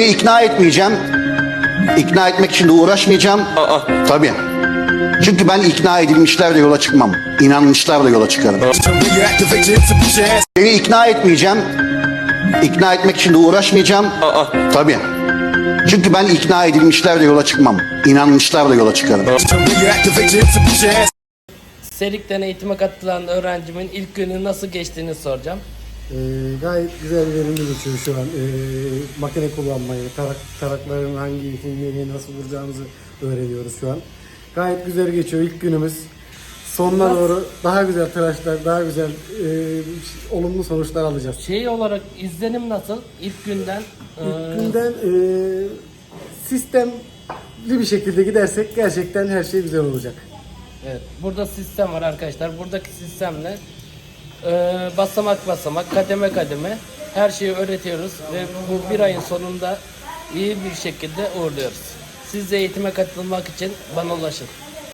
Seni ikna etmeyeceğim. İkna etmek için de uğraşmayacağım. Tabii. Çünkü ben ikna edilmişlerle yola çıkmam. İnanmışlarla yola çıkarım. Seni ikna etmeyeceğim. İkna etmek için de uğraşmayacağım. Tabii. Çünkü ben ikna edilmişlerle yola çıkmam. İnanmışlarla yola çıkarım. Serik'ten eğitime katılan öğrencimin ilk günü nasıl geçtiğini soracağım. Ee, gayet güzel verimli geçiyor şu an. Ee, makine kullanmayı, tarak, tarakların hangi nereye nasıl vuracağımızı öğreniyoruz şu an. Gayet güzel geçiyor ilk günümüz. Sonuna doğru daha güzel tıraşlar, daha güzel e, olumlu sonuçlar alacağız. Şey olarak izlenim nasıl? İlk günden e, İlk günden e, sistemli bir şekilde gidersek gerçekten her şey güzel olacak. Evet, burada sistem var arkadaşlar. Buradaki sistemle e, basamak basamak, kademe kademe her şeyi öğretiyoruz ve bu bir ayın sonunda iyi bir şekilde uğurluyoruz. Siz de eğitime katılmak için bana ulaşın.